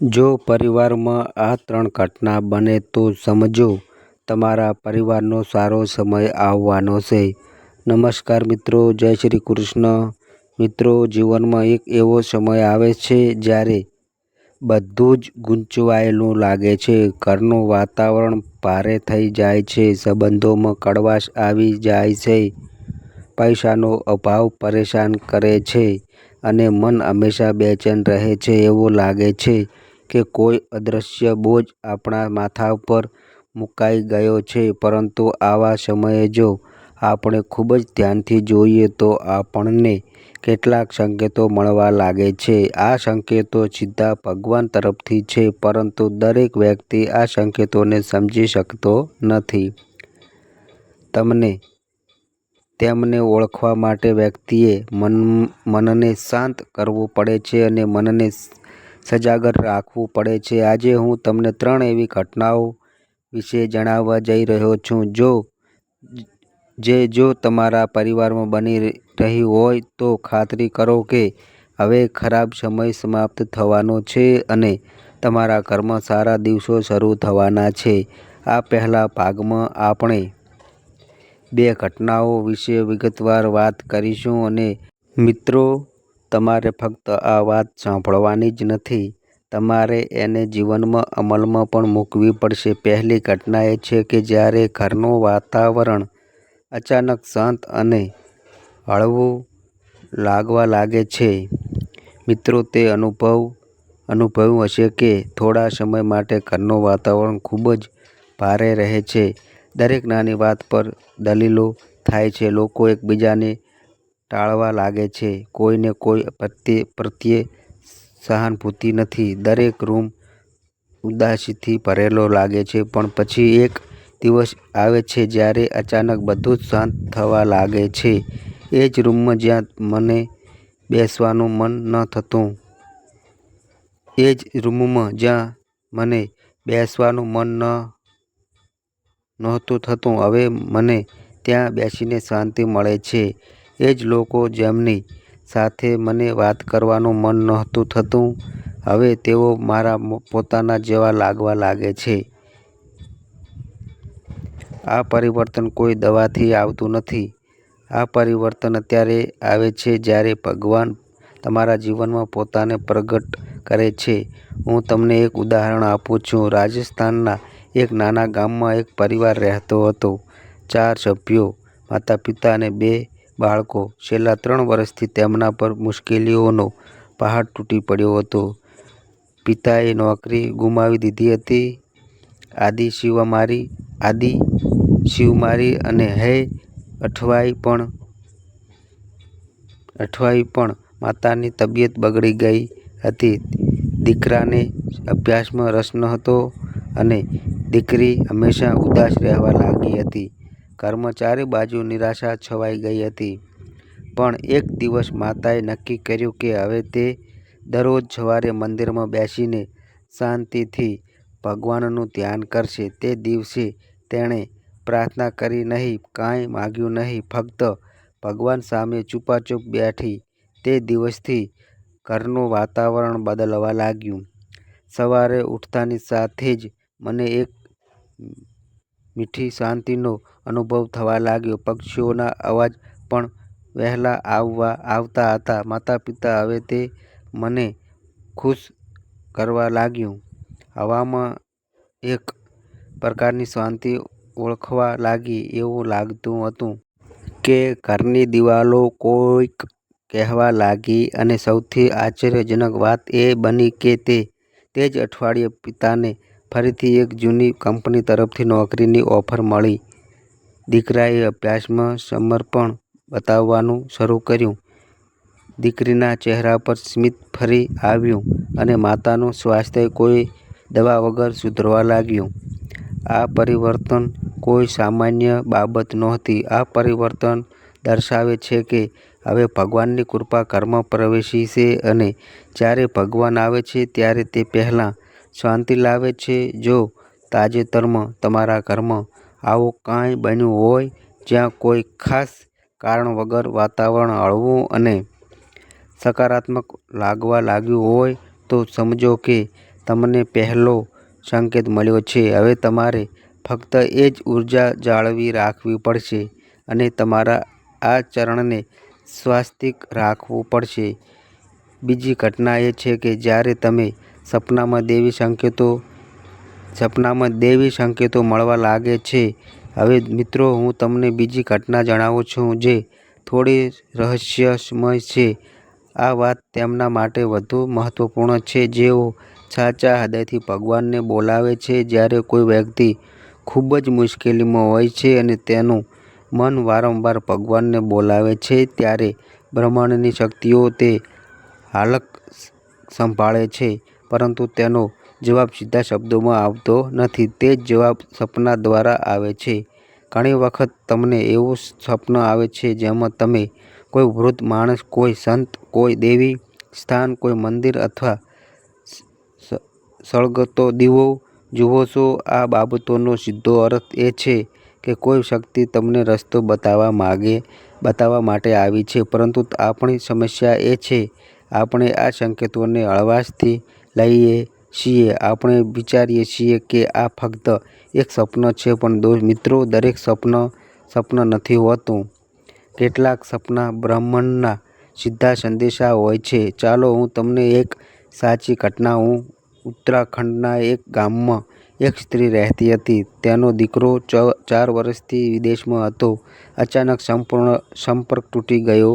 જો પરિવારમાં આ ત્રણ ઘટના બને તો સમજો તમારા પરિવારનો સારો સમય આવવાનો છે. નમસ્કાર મિત્રો, જય શ્રી કૃષ્ણ. મિત્રો, જીવનમાં એક એવો સમય આવે છે જ્યારે બધું જ ગૂંચવાયેલું લાગે છે. ઘરનું વાતાવરણ ભારે થઈ જાય છે, સંબંધોમાં કડવાશ આવી જાય છે, પૈસાનો અભાવ પરેશાન કરે છે અને મન હંમેશા બેચેન રહે છે. એવું લાગે છે કે કોઈ અદૃશ્ય બોજ આપણા માથા પર મુકાઈ ગયો છે. પરંતુ આવા સમયે જો આપણે ખૂબ જ ધ્યાનથી જોઈએ તો આપણને કેટલાક સંકેતો મળવા લાગે છે. આ સંકેતો સીધા ભગવાન તરફથી છે, પરંતુ દરેક વ્યક્તિ આ સંકેતોને સમજી શકતો નથી. તમને તેમને ઓળખવા માટે વ્યક્તિએ મન મનને શાંત કરવું પડે છે અને મનને સજાગ રાખવું પડે છે. આજે હું તમને ત્રણ એવી ઘટનાઓ વિશે જણાવવા જઈ રહ્યો છું જો જે જો તમારા પરિવારમાં બની રહી હોય તો ખાતરી કરો કે હવે ખરાબ સમય સમાપ્ત થવાનો છે અને તમારા ઘરમાં સારા દિવસો શરૂ થવાના છે. આ પહેલા ભાગમાં આપણે બે ઘટનાઓ વિશે વિગતવાર વાત કરીશું અને મિત્રો, તમારે ફક્ત આ વાત સાંભળવાની જ નથી, તમારે એને જીવનમાં અમલમાં પણ મૂકવી પડશે. પહેલી ઘટના એ છે કે જ્યારે ઘરનું વાતાવરણ અચાનક શાંત અને હળવું લાગવા લાગે છે. મિત્રો, તે અનુભવ અનુભવ્યું હશે કે થોડા સમય માટે ઘરનું વાતાવરણ ખૂબ જ ભારે રહે છે. દરેક નાની વાત પર દલીલો થાય છે, લોકો એકબીજાને ટાળવા લાગે છે, કોઈને કોઈ પ્રત્યે સહાનુભૂતિ નથી, દરેક રૂમ ઉદાસીથી ભરેલો લાગે છે. પણ પછી એક દિવસ આવે છે જ્યારે અચાનક બધું જ શાંત થવા લાગે છે. એ જ રૂમમાં જ્યાં મને બેસવાનું મન ન થતું એ જ રૂમમાં જ્યાં મને બેસવાનું મન ન નહોતું થતું, હવે મને ત્યાં બેસીને શાંતિ મળે છે. એ જ લોકો જેમની સાથે મને વાત કરવાનું મન નહોતું થતું, હવે તેઓ મારા પોતાના જેવા લાગવા લાગે છે. આ પરિવર્તન કોઈ દવાથી આવતું નથી. આ પરિવર્તન અત્યારે આવે છે જ્યારે ભગવાન તમારા જીવનમાં પોતાને પ્રગટ કરે છે. હું તમને એક ઉદાહરણ આપું છું. રાજસ્થાનના એક નાના ગામમાં એક પરિવાર રહેતો હતો. ચાર સભ્યો, માતા-પિતા અને બે બાળકો. છેલ્લા ત્રણ વર્ષથી તેમના પર મુશ્કેલીઓનો પહાડ તૂટી પડ્યો હતો. પિતાએ નોકરી ગુમાવી દીધી હતી, આદિ શિવમારી અને હૈ અઠવાઈ પણ અઠવાઈ પણ માતાની તબિયત બગડી ગઈ હતી. દીકરાને અભ્યાસમાં રસ ન હતો અને દીકરી હંમેશા ઉદાસ રહેવા લાગી હતી. ઘરમાં ચારે બાજુ નિરાશા છવાઈ ગઈ હતી. પણ એક દિવસ માતાએ નક્કી કર્યું કે હવે તે દરરોજ સવારે મંદિરમાં બેસીને શાંતિથી ભગવાનનું ધ્યાન કરશે. તે દિવસે તેણે પ્રાર્થના કરી નહીં, કાંઈ માંગ્યું નહીં, ફક્ત ભગવાન સામે ચૂપાચૂપ બેઠી. તે દિવસથી ઘરનું વાતાવરણ બદલવા લાગ્યું. સવારે ઉઠતાની સાથે જ મને એક મીઠી શાંતિનો અનુભવ થવા લાગ્યો. પક્ષીઓના અવાજ પણ વહેલા આવવા આવતા હતા. માતા-પિતા હવે તે મને ખુશ કરવા લાગ્યું. હવામાં એક પ્રકારની શાંતિ ઓળખવા લાગી. એવું લાગતું હતું કે ઘરની દિવાલો કોઈક કહેવા લાગી અને સૌથી આશ્ચર્યજનક વાત એ બની કે તે જ અઠવાડિયે પિતાને ફરીથી એક જૂની કંપની તરફથી નોકરીની ઓફર મળી. દીકરાએ અભ્યાસમાં સમર્પણ બતાવવાનું શરૂ કર્યું, દીકરીના ચહેરા પર સ્મિત ફરી આવ્યું અને માતાનું સ્વાસ્થ્ય કોઈ દવા વગર સુધરવા લાગ્યું. આ પરિવર્તન કોઈ સામાન્ય બાબત નહોતી. આ પરિવર્તન દર્શાવે છે કે હવે ભગવાનની કૃપા કર્મ પ્રવેશી છે અને જ્યારે ભગવાન આવે છે ત્યારે તે પહેલાં શાંતિ લાવે છે. જો તાજેતરમાં તમારા ઘરમાં આવું કાંઈ બન્યું હોય, જ્યાં કોઈ ખાસ કારણ વગર વાતાવરણ હળવું અને સકારાત્મક લાગવા લાગ્યું હોય, તો સમજો કે તમને પહેલો સંકેત મળ્યો છે હવે તમારે ફક્ત એ જ ઊર્જા જાળવી રાખવી પડશે અને તમારા આ ચરણને સ્વાસ્થિક રાખવું પડશે બીજી ઘટના એ છે કે જ્યારે તમે સપનામાં દેવી સંકેતો, સપનામાં દેવી સંકેતો મળવા લાગે છે. હવે મિત્રો, હું તમને બીજી ઘટના જણાવું છું જે થોડી રહસ્યમય છે. આ વાત તેમના માટે વધુ મહત્વપૂર્ણ છે. જેઓ સાચા હૃદયથી ભગવાનને બોલાવે છે, જ્યારે કોઈ વ્યક્તિ ખૂબ જ મુશ્કેલીમાં હોય છે અને તેનું મન વારંવાર ભગવાનને બોલાવે છે, ત્યારે બ્રહ્માંડની શક્તિઓ તે હાલક સંભાળે છે. પરંતુ તેનો જવાબ સીધા શબ્દોમાં આવતો નથી. તે જ જવાબ સપના દ્વારા આવે છે. ઘણી વખત તમને એવું સ્વપ્ન આવે છે જેમાં તમે કોઈ વૃદ્ધ માણસ, કોઈ સંત, કોઈ દેવી સ્થાન, કોઈ મંદિર અથવા સળગતો દીવો જુઓ છો. આ બાબતોનો સીધો અર્થ એ છે કે કોઈ શક્તિ તમને રસ્તો બતાવવા માગે, બતાવવા માટે આવી છે. પરંતુ આપણી સમસ્યા એ છે, આપણે આ સંકેતોને હળવાશથી લઈએ છીએ. આપણે વિચારીએ છીએ કે આ ફક્ત એક સ્વપ્ન છે, પણ મિત્રો, દરેક સ્વપ્ન સ્વપ્ન નથી હોતું. કેટલાક સપના બ્રહ્માંડના સીધા સંદેશા હોય છે. ચાલો હું તમને એક સાચી ઘટના, હું ઉત્તરાખંડના એક ગામમાં એક સ્ત્રી રહેતી હતી. તેનો દીકરો ચાર વર્ષથી વિદેશમાં હતો. અચાનક સંપૂર્ણ, સંપર્ક તૂટી ગયો.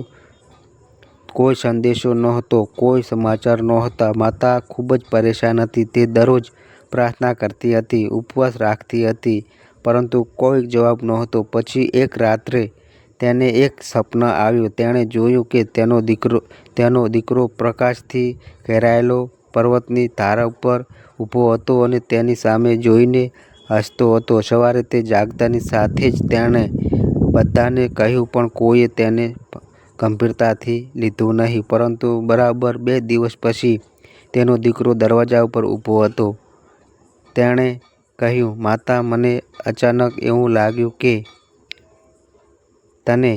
કોઈ સંદેશો નહોતો, કોઈ સમાચાર નહોતા. માતા ખૂબ જ પરેશાન હતી. તે દરરોજ પ્રાર્થના કરતી હતી, ઉપવાસ રાખતી હતી, પરંતુ કોઈ જવાબ નહોતો. પછી એક રાત્રે તેને એક સપના આવ્યું. તેણે જોયું કે તેનો દીકરો તેનો દીકરો પ્રકાશથી ઘેરાયેલો પર્વતની ધારા ઉપર ઊભો હતો અને તેની સામે જોઈને હસતો હતો. સવારે તે જાગતાની સાથે જ તેણે બધાને કહ્યું, પણ કોઈએ તેને ગંભીરતાથી લીધું નહીં, પરંતુ બરાબર બે દિવસ પછી તેનો દીકરો દરવાજા ઉપર ઊભો હતો. તેણે કહ્યું, માતા, મને અચાનક એવું લાગ્યું કે તને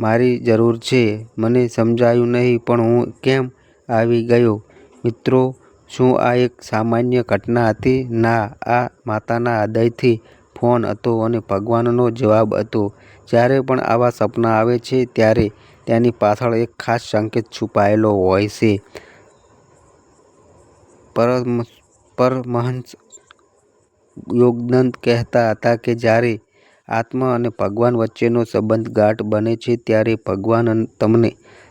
મારી જરૂર છે. મને સમજાયું નહીં, પણ હું કેમ આવી ગયો? મિત્રો, શું આ એક સામાન્ય ઘટના હતી ના, આ માતાના હૃદયથી ફોન હતો અને ભગવાનનો જવાબ હતો. જ્યારે પણ આવા સપના આવે છે, ત્યારે તેની પાછળ એક ખાસ સંકેત છુપાયેલો હોય છે. પરમહંસ યોગાનંદ કહેતા હતા કે જ્યારે આત્મા અને ભગવાન વચ્ચેનો સંબંધ ગાઢ બને છે, ત્યારે ભગવાન તમને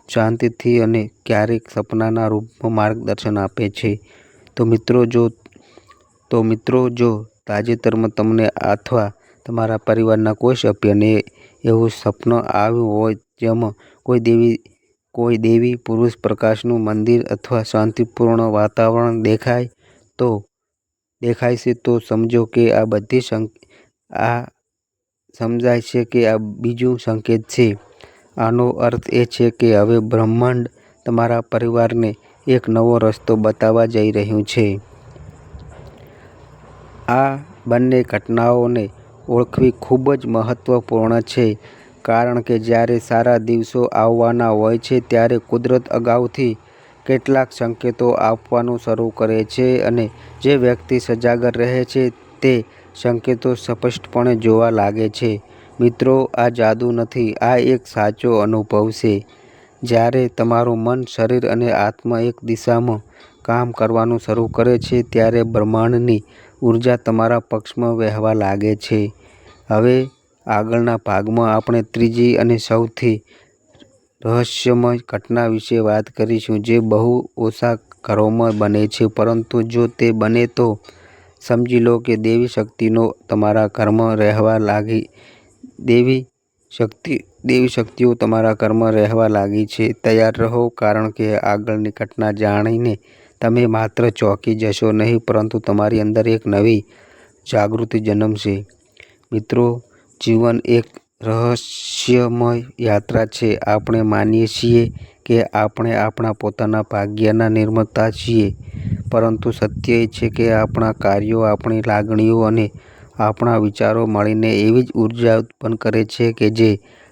શાંતિથી અને ક્યારેક સપનાના રૂપમાં માર્ગદર્શન આપે છે. તો મિત્રો જો, તો મિત્રો જો તાજેતરમાં તમને અથવા તમારા પરિવારના કોઈ સભ્યને એવું સપન આવ્યું હોય જેમાં કોઈ દેવી કોઈ દેવી પુરુષ પ્રકાશનું મંદિર અથવા શાંતિપૂર્ણ વાતાવરણ દેખાય તો દેખાય છે તો સમજો કે આ બધી સંક આ સમજાય છે કે આ બીજું સંકેત છે. આનો અર્થ એ છે કે હવે બ્રહ્માંડ તમારા પરિવારને એક નવો રસ્તો બતાવવા જઈ રહ્યું છે. આ બંને ઘટનાઓને ઓળખવી ખૂબ જ મહત્વપૂર્ણ છે. કારણ કે જ્યારે સારા દિવસો આવવાના હોય છે, ત્યારે કુદરત અગાઉથી કેટલાક સંકેતો આપવાનું શરૂ કરે છે અને જે વ્યક્તિ સજાગર રહે છે, તે સંકેતો સ્પષ્ટપણે જોવા લાગે છે. મિત્રો, આ જાદુ નથી, આ એક સાચો અનુભવ છે. જ્યારે તમારું મન શરીર અને આત્મા એક દિશામાં કામ કરવાનું શરૂ કરે છે, ત્યારે બ્રહ્માંડની ઊર્જા તમારા પક્ષમાં વહેવા લાગે છે. હવે આગળના ભાગમાં આપણે ત્રીજી અને સૌથી રહસ્યમય ઘટના વિશે વાત કરીશું, જે બહુ ઓછા ઘરોમાં બને છે. પરંતુ જો તે બને તો સમજી લો કે દેવી શક્તિનો તમારા ઘરમાં રહેવા લાગી, દેવી શક્તિ, દેવી શક્તિઓ તમારા ઘરમાં રહેવા લાગી છે. તૈયાર રહો, કારણ કે આગળની ઘટના જાણીને તમે માત્ર ચોંકી જશો નહીં, પરંતુ તમારી અંદર એક નવી જાગૃતિ જન્મશે. મિત્રો જીવન એક રહસ્યમય યાત્રા છે. આપણે માનીએ છીએ કે આપણે આપણા પોતાના ભાગ્યના નિર્માતા છીએ, પરંતુ સત્ય એ છે કે આપણા કાર્યો, આપણી લાગણીઓ અને આપણા વિચારો મળીને એવી જ ઊર્જા ઉત્પન્ન કરે છે કે જે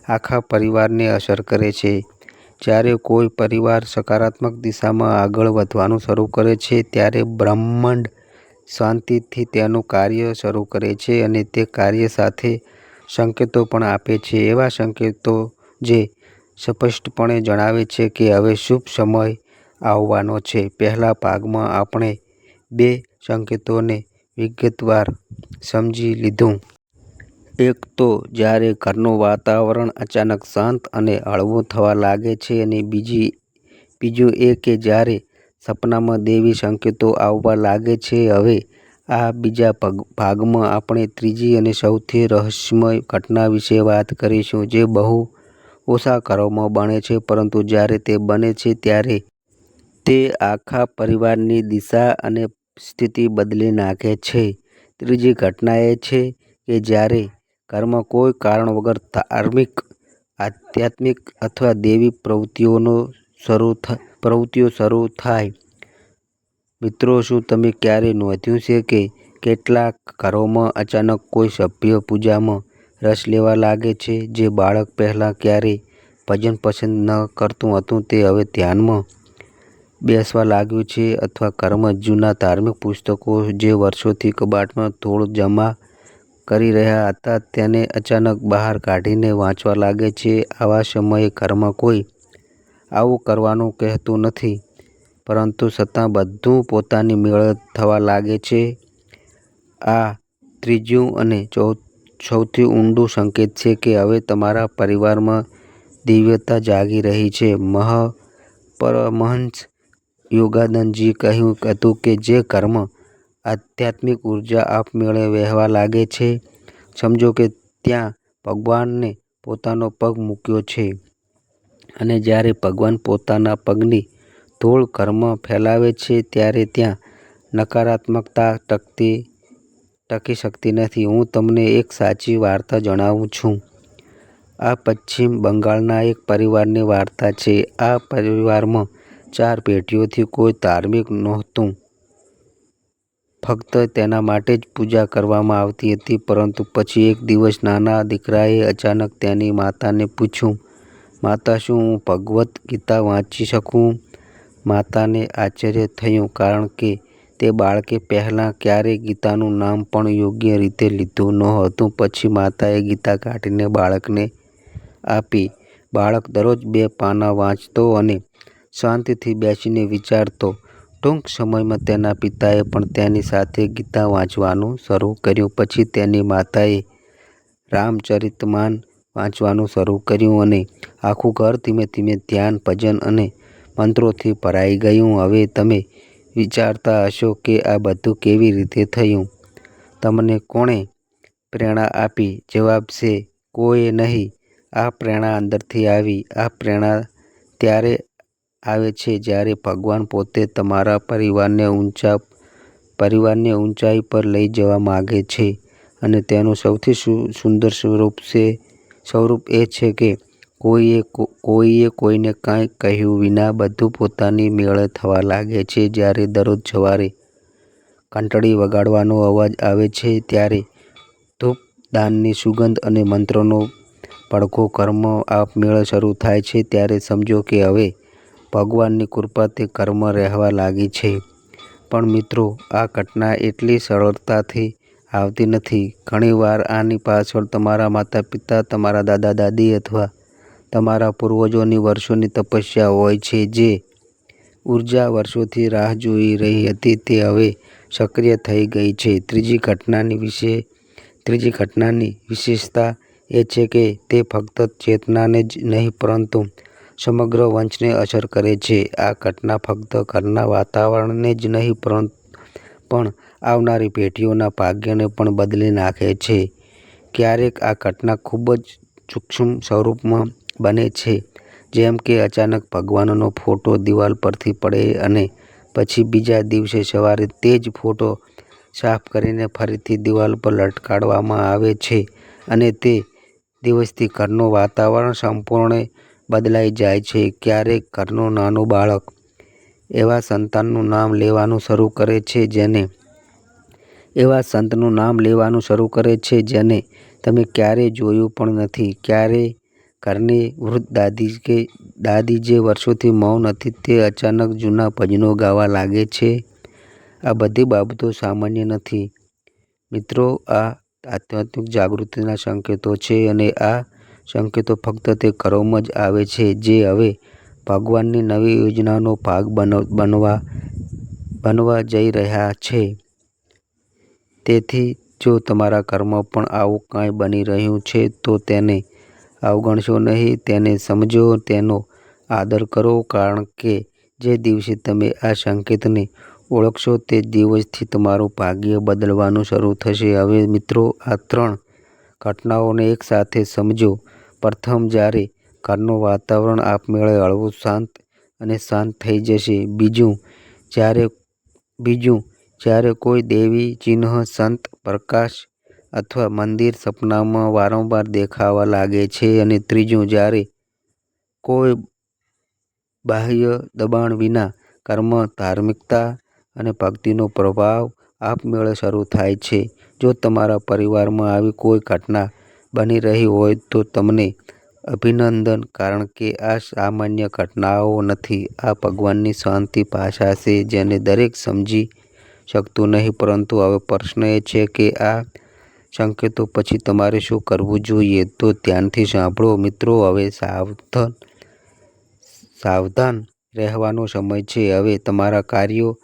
આખા પરિવારને અસર કરે છે. જ્યારે કોઈ પરિવાર સકારાત્મક દિશામાં આગળ વધવાનું શરૂ કરે છે, ત્યારે બ્રહ્માંડ શાંતિથી તેનું કાર્ય શરૂ કરે છે અને તે કાર્ય સાથે સંકેતો પણ આપે છે એવા સંકેતો જે સ્પષ્ટપણે જણાવે છે કે હવે શુભ સમય આવવાનો છે પહેલા ભાગમાં આપણે બે સંકેતોને વિગતવાર સમજી લીધું. એક તો જ્યારે ઘરનું વાતાવરણ અચાનક શાંત અને હળવું થવા લાગે છે અને બીજી, બીજું એ કે જ્યારે સપનામાં દેવી સંકેતો આવવા લાગે છે. હવે આ બીજા ભાગમાં આપણે ત્રીજી અને સૌથી રહસ્યમય ઘટના વિશે વાત કરીશું જે બહુ ઓછા ઘરોમાં બને છે પરંતુ જ્યારે તે બને છે ત્યારે તે આખા પરિવારની દિશા અને સ્થિતિ બદલી નાખે છે. ત્રીજી ઘટના એ છે કે જ્યારે ઘરમાં કોઈ કારણ વગર ધાર્મિક, આધ્યાત્મિક અથવા દૈવી પ્રવૃત્તિઓ શરૂ થાય. મિત્રો, શું તમે ક્યારેય નોંધ્યું છે કે કેટલાક ઘરોમાં અચાનક કોઈ સભ્ય પૂજામાં રસ લેવા લાગે છે? જે બાળક પહેલાં ક્યારેય ભજન પસંદ ન કરતું હતું, તે હવે ધ્યાનમાં બેસવા લાગ્યું છે અથવા ઘરમાં જૂના ધાર્મિક પુસ્તકો જે વર્ષોથી કબાટમાં ધૂળ જમા કરી રહ્યા હતા, તેને અચાનક બહાર કાઢીને વાંચવા લાગે છે. આવા સમયે ઘરમાં કોઈ આવું કરવાનું કહેતું નથી પરંતુ છતાં બધું પોતાની મેળ થવા લાગે છે. આ ત્રીજું અને સૌથી ઊંડું સંકેત છે કે હવે તમારા પરિવારમાં દિવ્યતા જાગી રહી છે. મહ, પરમહંસ યોગાનંદજી કહ્યું હતું કે જે કર્મ આધ્યાત્મિક ઊર્જા આપમેળે વહેવા લાગે છે સમજો કે ત્યાં ભગવાનને પોતાનો પગ મૂક્યો છે. અને જ્યારે ભગવાન પોતાના પગની ધૂળ ઘરમાં ફેલાવે છે ત્યારે ત્યાં નકારાત્મકતા ટકતી ટકી શકતી નથી. હું તમને એક સાચી વાર્તા જણાવું છું. આ પશ્ચિમ બંગાળના એક પરિવારની વાર્તા છે. આ પરિવારમાં ચાર પેઢીઓથી કોઈ ધાર્મિક નહોતું. ફક્ત તેના માટે જ પૂજા કરવામાં આવતી હતી. પરંતુ પછી એક દિવસ નાના દીકરાએ અચાનક તેની માતાને પૂછ્યું, માતા, શું હું ભગવદ્ ગીતા વાંચી શકું? માતાને આશ્ચર્ય થયું કારણ કે તે બાળકે પહેલાં ક્યારેય ગીતાનું નામ પણ યોગ્ય રીતે લીધું નહોતું. પછી માતાએ ગીતા કાઢીને બાળકને આપી. બાળક દરરોજ બે પાનાં વાંચતો અને શાંતિથી બેસીને વિચારતો. ટૂંક સમયમાં તેના પિતાએ પણ તેની સાથે ગીતા વાંચવાનું શરૂ કર્યું. પછી તેની માતાએ રામચરિતમાન વાંચવાનું શરૂ કર્યું અને આખું ઘર ધીમે ધીમે ધ્યાન, ભજન અને મંત્રોથી ભરાઈ ગયું. હવે તમે વિચારતા હશો કે આ બધું કેવી રીતે થયું? તમને કોણે પ્રેરણા આપી? જવાબ છે, કોઈએ નહીં. આ પ્રેરણા અંદરથી આવી. આ પ્રેરણા ત્યારે આવે છે જ્યારે ભગવાન પોતે તમારા પરિવારને ઊંચા પરિવારને ઊંચાઈ પર લઈ જવા માગે છે. અને તેનું સૌથી સુંદર સ્વરૂપ છે સ્વરૂપ એ છે કે કોઈએ કોઈએ કોઈને કાંઈ કહ્યું વિના બધું પોતાની મેળે થવા લાગે છે. જ્યારે દરરોજ સવારે ઘંટડી વગાડવાનો અવાજ આવે છે, ત્યારે ધૂપદાનની સુગંધ અને મંત્રોનો ભડકો કર્મ આપમેળે શરૂ થાય છે, ત્યારે સમજો કે હવે ભગવાનની કૃપા તે કર્મ રહેવા લાગી છે. પણ મિત્રો, આ ઘટના એટલી સરળતાથી આવતી નથી. ઘણીવાર આની પાછળ તમારા માતા-પિતા, તમારા દાદા-દાદી અથવા તમારા પૂર્વજોની વર્ષોની તપસ્યા હોય છે. જે ઊર્જા વર્ષોથી રાહ જોઈ રહી હતી, તે હવે સક્રિય થઈ ગઈ છે. ત્રીજી ઘટનાની વિશે, ત્રીજી ઘટનાની વિશેષતા એ છે કે તે ફક્ત ચેતનાને જ નહીં, પરંતુ સમગ્ર વંશને અસર કરે છે. આ ઘટના ફક્ત ઘરના વાતાવરણને જ નહીં, પણ આવનારી પેઢીઓના ભાગ્યને પણ બદલી નાખે છે. ક્યારેક આ ઘટના ખૂબ જ સૂક્ષ્મ સ્વરૂપમાં બને છે. જેમ કે અચાનક ભગવાનનો ફોટો દિવાલ પરથી પડે અને પછી બીજા દિવસે સવારે તે જ ફોટો સાફ કરીને ફરીથી દિવાલ પર લટકાડવામાં આવે છે અને તે દિવસથી ઘરનું વાતાવરણ સંપૂર્ણ બદલાઈ જાય છે. ક્યારેક ઘરનું નાનું બાળક એવા સંતાનનું નામ લેવાનું શરૂ કરે છે જેને એવા સંતનું નામ લેવાનું શરૂ કરે છે જેને તમે ક્યારેય જોયું પણ નથી. ઘરની વૃદ્ધ દાદી કે દાદી જે વર્ષોથી મૌન હતી તે અચાનક જૂના ભજનો ગાવા લાગે છે. આ બધી બાબતો સામાન્ય નથી. મિત્રો, આ આધ્યાત્મિક જાગૃતિના સંકેતો છે અને આ સંકેતો ફક્ત તે ઘરોમાં જ આવે છે જે હવે ભગવાનની નવી યોજનાનો ભાગ બનવા બનવા જઈ રહ્યા છે. તેથી જો તમારા ઘરમાં પણ આવું કાંઈ બની રહ્યું છે, તો તેને અવગણશો નહીં. તેને સમજો, તેનો આદર કરો, કારણ કે જે દિવસે તમે આ સંકેતને ઓળખશો તે દિવસથી તમારું ભાગ્ય બદલવાનું શરૂ થશે. હવે મિત્રો, આ ત્રણ ઘટનાઓને એકસાથે સમજો. પ્રથમ, જ્યારે ઘરનું વાતાવરણ આપમેળે હળવું, શાંત અને શાંત થઈ જશે. બીજું, જ્યારે બીજું, જ્યારે કોઈ દેવી ચિહ્ન, સંત, પ્રકાશ અથવા મંદિર સપનામાં વારંવાર દેખાવા લાગે છે. અને ત્રીજું, જ્યારે કોઈ બાહ્ય દબાણ વિના કર્મ ધાર્મિકતા અને ભક્તિનો પ્રભાવ આપમેળે શરૂ થાય છે. જો તમારા પરિવારમાં આવી કોઈ ઘટના બની રહી હોય, તો તમને અભિનંદન, કારણ કે આ સામાન્ય ઘટનાઓ નથી. આ ભગવાનની શાંતિ ભાષા છે જેને દરેક સમજી શકતું નહીં પરંતુ હવે પ્રશ્ન એ છે કે આ સંકેતો પછી તમારે શું કરવું જોઈએ? તો ધ્યાનથી સાંભળો મિત્રો, હવે સાવધાન સાવધાન રહેવાનો સમય છે. હવે તમારા કાર્યો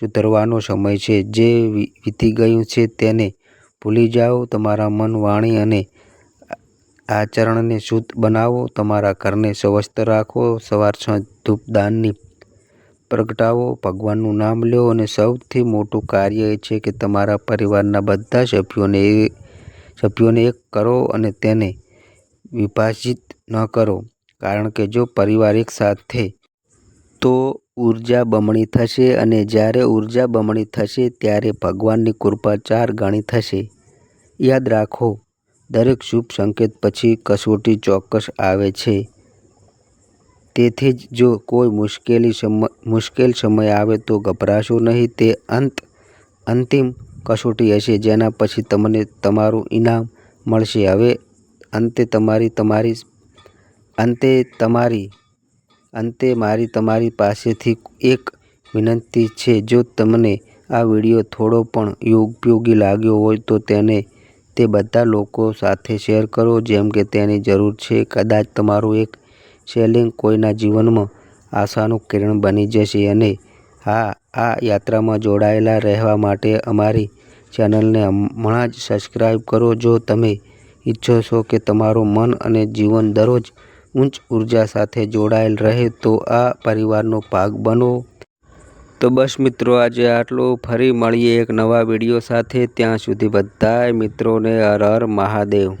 સુધરવાનો સમય છે. જે વીતી ગયું છે તેને ભૂલી જાઓ. તમારા મન, વાણી અને આચરણને શુદ્ધ બનાવો. તમારા ઘરને સ્વસ્થ રાખો. સવાર-સાંજ ધૂપ-દાનની પ્રગટાવો. ભગવાનનું નામ લો. અને સૌથી મોટું કાર્ય એ છે કે તમારા પરિવારના બધા સભ્યોને સભ્યોને એક કરો અને તેને વિભાજિત ન કરો. કારણ કે જો પરિવાર એક સાથે તો ઊર્જા બમણી થશે અને જ્યારે ઊર્જા બમણી થશે ત્યારે ભગવાનની કૃપા ચાર ગણી થશે. યાદ રાખો, દરેક શુભ સંકેત પછી કસોટી ચોક્કસ આવે છે. તેથી જ જો કોઈ મુશ્કેલી સમય, મુશ્કેલ સમય આવે તો ગભરાશો નહીં. તે અંત, અંતિમ કસોટી હશે, જેના પછી તમને તમારું ઇનામ મળશે. હવે અંતે તમારી તમારી, અંતે તમારી, અંતે મારી, તમારી પાસેથી એક વિનંતી છે. જો તમને આ વીડિયો થોડો પણ ઉપયોગી લાગ્યો હોય તો તેને, તે બધા લોકો સાથે શેર કરો, જેમ કે તેની જરૂર છે. કદાચ તમારું એક શેરિંગ કોઈના જીવનમાં આશાનું કિરણ બની જશે. અને હા, આ યાત્રામાં જોડાયેલા રહેવા માટે અમારી ચેનલને હમણાં જ સબ્સ્ક્રાઇબ કરો જો તમે ઈચ્છો છો કે તમારું મન અને જીવન દરરોજ ઉચ્ચ ઊર્જા સાથે જોડાયેલ રહે, તો આ પરિવારનો ભાગ બનો. તો બસ મિત્રો, આજે આટલું. ફરી મળીએ એક નવા વીડિયો સાથે. ત્યાં સુધી બધા મિત્રોને હર હર મહાદેવ.